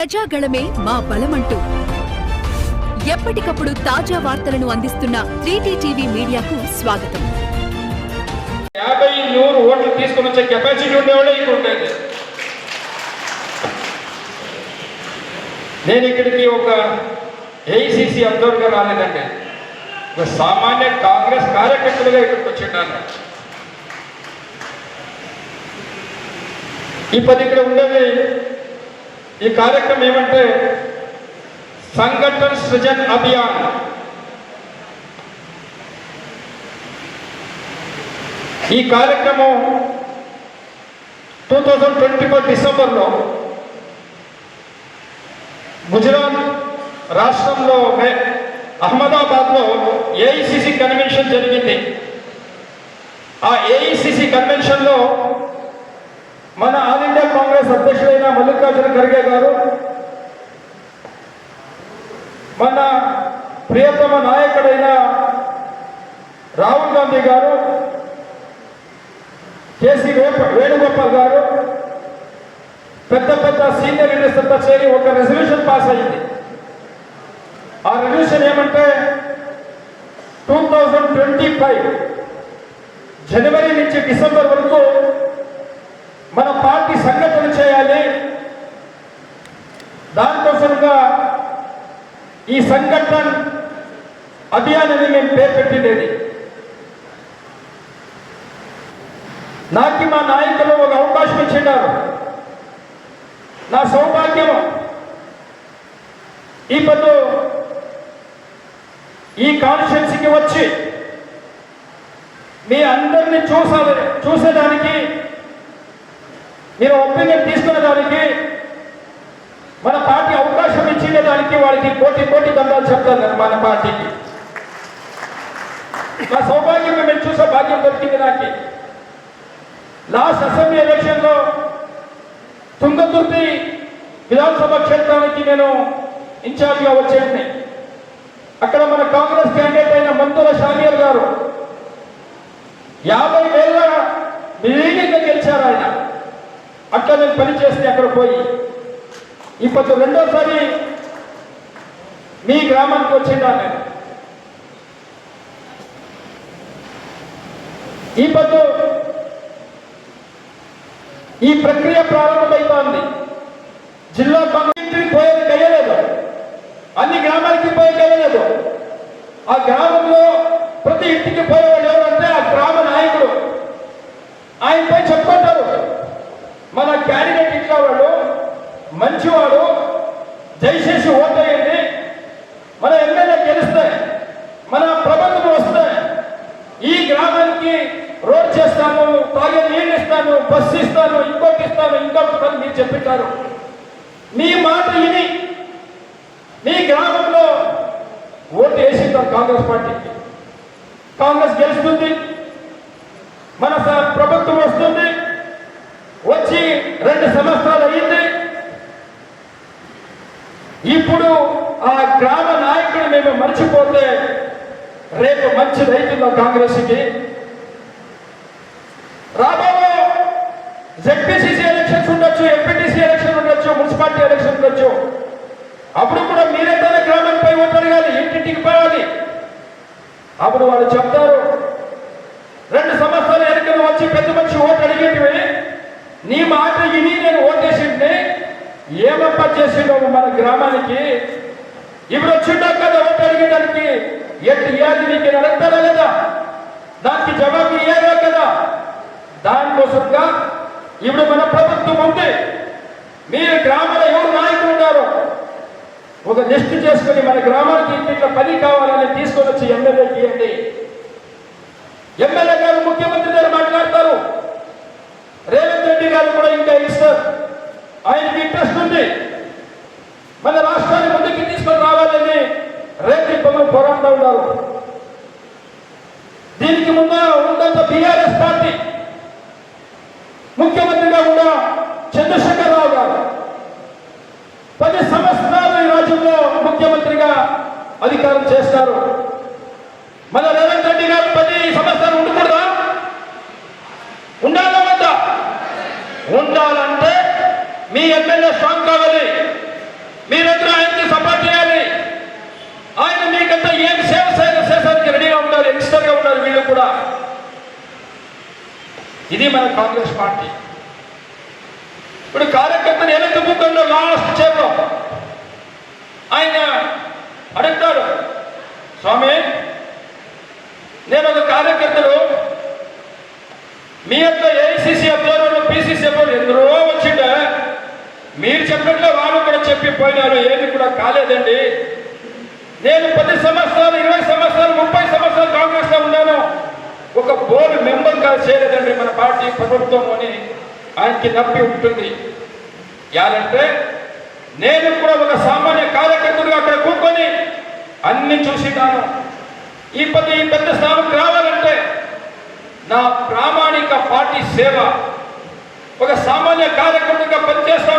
ప్రజాగళమే మా బలమంటూ. ఎప్పటికప్పుడు తాజా వార్తలను అందిస్తున్న త్రీటీ టీవీ మీడియాకు స్వాగతం. యాభై నూరు ఓట్లు తీసుకుని వచ్చే కెపాసిటీ ఉండేవాడే ఇక్కడ ఉండేది. నేను ఇక్కడికి ఒక ఏఐసిసి అబ్జర్వర్గా రాలేదండి. ఒక సామాన్య కాంగ్రెస్ కార్యకర్తలుగా ఇక్కడికి వచ్చిన్నాను ఇప్పుడు ఇక్కడ ఉండేది ఈ కార్యక్రమం ఏమంటే సంఘటన సృజన్ అభియాన్. ఈ కార్యక్రమం టూ థౌజండ్ ట్వంటీ ఫోర్ డిసెంబర్లో గుజరాత్ రాష్ట్రంలో అహ్మదాబాద్లో ఏఐసిసి కన్వెన్షన్ జరిగింది. ఆ ఏఐసిసి కన్వెన్షన్లో మన ఆల్ ఇండియా కాంగ్రెస్ అధ్యక్షుడు మల్లికార్జున ఖర్గే గారు మన ప్రియతమ నాయకుడైన రాహుల్ గాంధీ గారు కేసీ వేప వేణుగోపాల్ గారు పెద్ద పెద్ద సీనియర్ లీడర్స్ అంతా చేరి ఒక రెజల్యూషన్ పాస్ అయింది. ఆ రెజల్యూషన్ ఏమంటే టూ థౌజండ్ ట్వంటీ ఫైవ్ జనవరి నుంచి డిసెంబర్ వరకు మన పార్టీ సంఘటన చేయాలి విధంగా ఈ సంఘటన అభియాన్ అని మేము పేరు పెట్టిండేది నాకు మా నాయకులు ఒక అవకాశం ఇచ్చిన్నారు నా సౌభాగ్యం ఈ పద్దు ఈ కాన్స్టిట్యున్సీకి వచ్చి మీ అందరిని చూసే చూసేదానికి మీరు ఒపీనియన్ తీసుకునేదానికి మన పార్టీ దానికి వాళ్ళకి కోటి కోటి దండాలు చెప్తాను నేను మన పార్టీకి. నా సౌభాగ్యం మేము చూసే భాగ్యం దొరికింది నాకు. లాస్ట్ అసెంబ్లీ ఎలక్షన్లో తుంగతుర్తి విధానసభ క్షేత్రానికి నేను ఇన్ఛార్జ్గా వచ్చేయండి. అక్కడ మన కాంగ్రెస్ క్యాండిడేట్ అయిన మంతుల షామియర్ గారు యాభై వేల మిలియన్గా గెలిచారు ఆయన. అట్లా నేను పని చేస్తే అక్కడ పోయి. ఇప్పుడు రెండోసారి మీ గ్రామానికి వచ్చిండా నేను ఈ పద్దు ఈ ప్రక్రియ ప్రారంభమైతోంది జిల్లా కమిటీ పోయేది కయ్యలేదు అన్ని గ్రామాలకి పోయి కయ్యలేదు ఆ గ్రామంలో ప్రతి ఇంటికి పోయేవాడు ఎవరంటే ఆ గ్రామ నాయకుడు ఆయనపై చెప్పుకుంటారు మన క్యాండిడేట్ ఇట్లా వాడు మంచివాడు దయచేసి ఓటేయండి మన ఎమ్మెల్యే గెలిస్తే మన ప్రభుత్వం వస్తే ఈ గ్రామానికి రోడ్ చేస్తాను తాగే నీళ్ళు ఇస్తాను బస్సు ఇస్తాను ఇంకొకటి ఇస్తాను ఇంకొకటి మీరు చెప్పింటారు. మీ మాట విని మీ గ్రామంలో ఓటు వేసింటారు కాంగ్రెస్ పార్టీకి. కాంగ్రెస్ గెలుస్తుంది మన స- ప్రభుత్వం వస్తుంది వచ్చి రెండు సంవత్సరాలు అయింది. ఇప్పుడు ఆ గ్రామ నాయకుడు మేము మర్చిపోతే రేపు మంచి రైతుల్లో కాంగ్రెస్కి జెడ్పీసీసీ ఎలక్షన్స్ ఉండొచ్చు ఎంపీటీసీ ఎలక్షన్ ఉండొచ్చు మున్సిపాలిటీ ఎలక్షన్ ఉండొచ్చు. అప్పుడు కూడా మీరే గ్రామంపై ఓటు ఇంటింటికి పోవాలి. అప్పుడు వాళ్ళు చెప్తారు రెండు సంవత్సరాలు ఎన్నికలు వచ్చి పెద్ద మనిషి ఓటు అడిగేటివి నీ మాట విని నేను ఓటేసింది ఏమప్ప చేసిండో మన గ్రామానికి? ఇప్పుడు వచ్చిండో కదా ఓటు అడిగేదానికి? ఎట్టు ఇవ్వాలి నీకు నేను అడుగుతారా లేదా? దానికి జవాబు ఇయ్యాలా కదా? దానికోసంగా ఇప్పుడు మన ప్రభుత్వం ఉంది. మీరు గ్రామంలో ఎవరు నాయకులు ఉన్నారు ఒక లిస్ట్ చేసుకుని మన గ్రామానికి ఇంటిట్లో పని కావాలని తీసుకొని వచ్చి ఎమ్మెల్యేకి ఇవ్వండి ఎమ్మెల్యే గారు ముఖ్యమంత్రి గారు మాట్లాడతారు. రేవంత్ రెడ్డి గారు కూడా ఇంకా ఇస్తారు. ఆయనకి ఇంట్రెస్ట్ ఉంది. మన రాష్ట్రాన్ని ముందుకు తీసుకొని రావాలని రేపు పొమ్మని పోరాడుతూ ఉన్నారు. దీనికి ముందు ఉందంత బీఆర్ఎస్ పార్టీ ముఖ్యమంత్రిగా ఉన్న చంద్రశేఖరరావు గారు. పది సంవత్సరాలు ఈ రాజ్యంలో ముఖ్యమంత్రిగా అధికారం చేస్తారు. మన రేవంత్ రెడ్డి గారు పది సంవత్సరాలు ఉండకూడదా? ఉండాలా వద్దా? ఉండాలంటే మీ ఎమ్మెల్యే స్ట్రాంగ్ కావాలి. మీరందరూ ఆయనకి సపోర్ట్ చేయాలి. ఆయన మీకంతా ఏం సేవ చేసేసరికి రెడీగా ఉండాలి యంగ్స్టర్గా ఉండాలి వీళ్ళు కూడా. ఇది మన కాంగ్రెస్ పార్టీ. ఇప్పుడు కార్యకర్తలు ఎలకబుకంలో లాస్ట్ చేప. ఆయన అడుగుతాడు స్వామి నేను ఒక కార్యకర్తలు మీ యొక్క ఏఐసిసి అబ్జర్వర్లు పిసిసి అబ్జర్వర్లు ఎందరో వచ్చిండ. మీరు చెప్పినట్లు వాళ్ళు కూడా చెప్పిపోయినారు ఏమి కూడా కాలేదండి. నేను పది సంవత్సరాలు ఇరవై సంవత్సరాలు ముప్పై సంవత్సరాలు కాంగ్రెస్లో ఉన్నాను ఒక మెంబర్గా చేయలేదండి మన పార్టీ ప్రభుత్వం అని ఆయనకి నప్పి ఉంటుంది. యాలంటే నేను కూడా ఒక సామాన్య కార్యకర్తలుగా అక్కడ కూర్చొని అన్ని చూసినాను. ఈ పెద్ద ఈ పెద్ద స్థానంకి రావాలంటే నా ప్రామాణిక పార్టీ సేవ. ఒక సామాన్య కార్యకర్తగా పనిచేస్తా